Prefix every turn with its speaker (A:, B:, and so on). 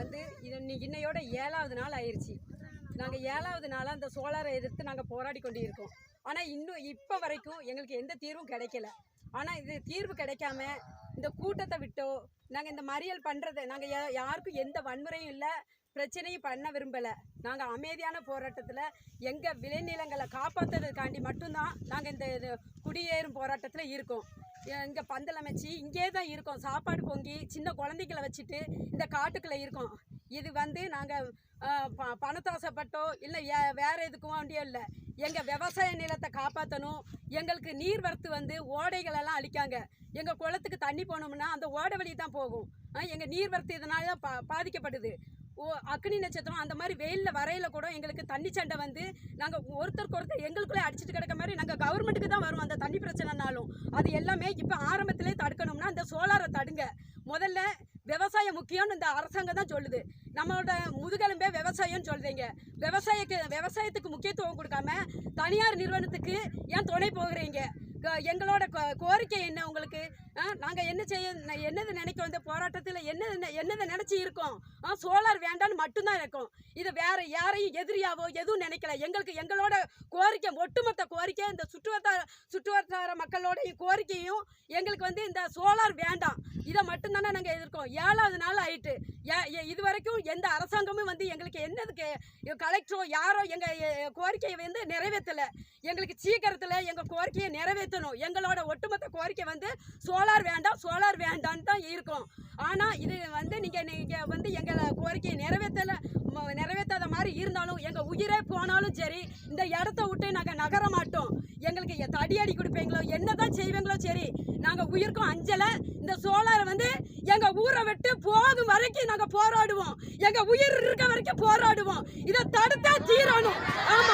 A: வந்து இது இன்னையோட ஏழாவது நாள் ஆயிடுச்சு நாங்கள் ஏழாவது நாளாக அந்த சோலாரை எதிர்த்து நாங்கள் போராடி கொண்டு இருக்கோம் ஆனால் இன்னும் இப்போ வரைக்கும் எங்களுக்கு எந்த தீர்வும் கிடைக்கல. ஆனால் இது தீர்வு கிடைக்காம இந்த கூட்டத்தை விட்டோ நாங்கள் இந்த மறியல் பண்ணுறதை நாங்கள் யாருக்கும் எந்த வன்முறையும் இல்லை பிரச்சனையும் பண்ண விரும்பலை. நாங்கள் அமைதியான போராட்டத்தில் எங்கள் விளைநிலங்களை காப்பாற்றுறதுக்காண்டி மட்டும்தான் நாங்கள் இந்த இது குடியேறும் போராட்டத்தில் இருக்கோம். இங்கே பந்தல் அமைச்சு இங்கே தான் இருக்கோம். சாப்பாடு பொங்கி சின்ன குழந்தைகளை வச்சுட்டு இந்த காட்டுக்குள்ளே இருக்கோம். இது வந்து நாங்கள் ப பணத்தாசைப்பட்டோ இல்லை வேறு எதுக்கும் வேண்டியோ இல்லை. எங்கள் விவசாய நிலத்தை காப்பாற்றணும் எங்களுக்கு நீர் வரத்து வந்து ஓடைகளெல்லாம் அழிக்காங்க. எங்கள் குளத்துக்கு தண்ணி போனோம்னா அந்த ஓடை வழி தான் போகும். எங்கள் நீர் வரத்து இதனால தான் பா பாதிக்கப்படுது. அக்னி நட்சத்திரம் அந்த மாதிரி வெயிலில் வரையில் கூட எங்களுக்கு தண்ணி சண்டை வந்து நாங்கள் ஒருத்தருக்கு ஒருத்தர் எங்களுக்குள்ளே அடிச்சிட்டு கிடக்க மாதிரி நாங்கள் கவர்மெண்ட்டுக்கு தான் வரும் அந்த தண்ணி பிரச்சனைனாலும். அது எல்லாமே இப்போ ஆரம்பத்திலே தடுக்கணும்னா அந்த சோலாரை தடுங்க. முதல்ல விவசாயம் முக்கியம்னு இந்த அரசாங்கம் தான் சொல்லுது. நம்மளோட முதுகெலும்பே விவசாயம்னு சொல்கிறீங்க விவசாயக்கு விவசாயத்துக்கு முக்கியத்துவம் கொடுக்காம தனியார் நிறுவனத்துக்கு ஏன் துணை போகிறீங்க? எங்களோட கோரிக்கை என்ன உங்களுக்கு? நாங்கள் என்ன செய்ய என்னது நினைக்க வந்த போராட்டத்தில் என்னது என்னதை நினச்சி இருக்கோம்? சோலார் வேண்டான்னு மட்டும்தான் இருக்கோம். இது வேற யாரையும் எதிரியாவோ எதுவும் நினைக்கல. எங்களுக்கு எங்களோட கோரிக்கை ஒட்டுமொத்த கோரிக்கை இந்த சுற்றுவட்டார சுற்றுவட்டார மக்களோட கோரிக்கையும் எங்களுக்கு வந்து இந்த சோலார் வேண்டாம். இதை மட்டும்தானே நாங்கள் எதிர்க்கோம். ஏழாவது நாள் ஆயிட்டு. இது வரைக்கும் எந்த அரசாங்கமும் வந்து எங்களுக்கு என்னதுக்கு கலெக்டரோ யாரோ எங்கள் கோரிக்கையை வந்து நிறைவேற்றலை எங்களுக்கு சீக்கிரத்தில் எங்கள் கோரிக்கையை நிறைவேற்றணும் எங்களோட ஒட்டுமொத்த கோரிக்கை வந்து சோலார் வேண்டாம் சோலார் வேண்டான்னு தான் இருக்கும். ஆனால் இது வந்து நீங்கள் நீங்கள் வந்து எங்களை கோரிக்கையை நிறைவேற்றலை நிறைவேற்றாத மாதிரி இருந்தாலும் எங்கள் உயிரே போனாலும் சரி இந்த இடத்த விட்டு நாங்கள் நகர மாட்டோம். எங்களுக்கு தடி அடி கொடுப்பீங்களோ என்ன தான் செய்வீங்களோ சரி நாங்கள் உயிருக்கும் அஞ்சலை. இந்த சோலாரை வந்து எங்கள் ஊரை விட்டு போகும் வரைக்கும் நாங்கள் போராடுவோம். எங்கள் உயிர் இருக்க வரைக்கும் போராடுவோம். இதை தடுத்தா தீரணும். ஆமாம்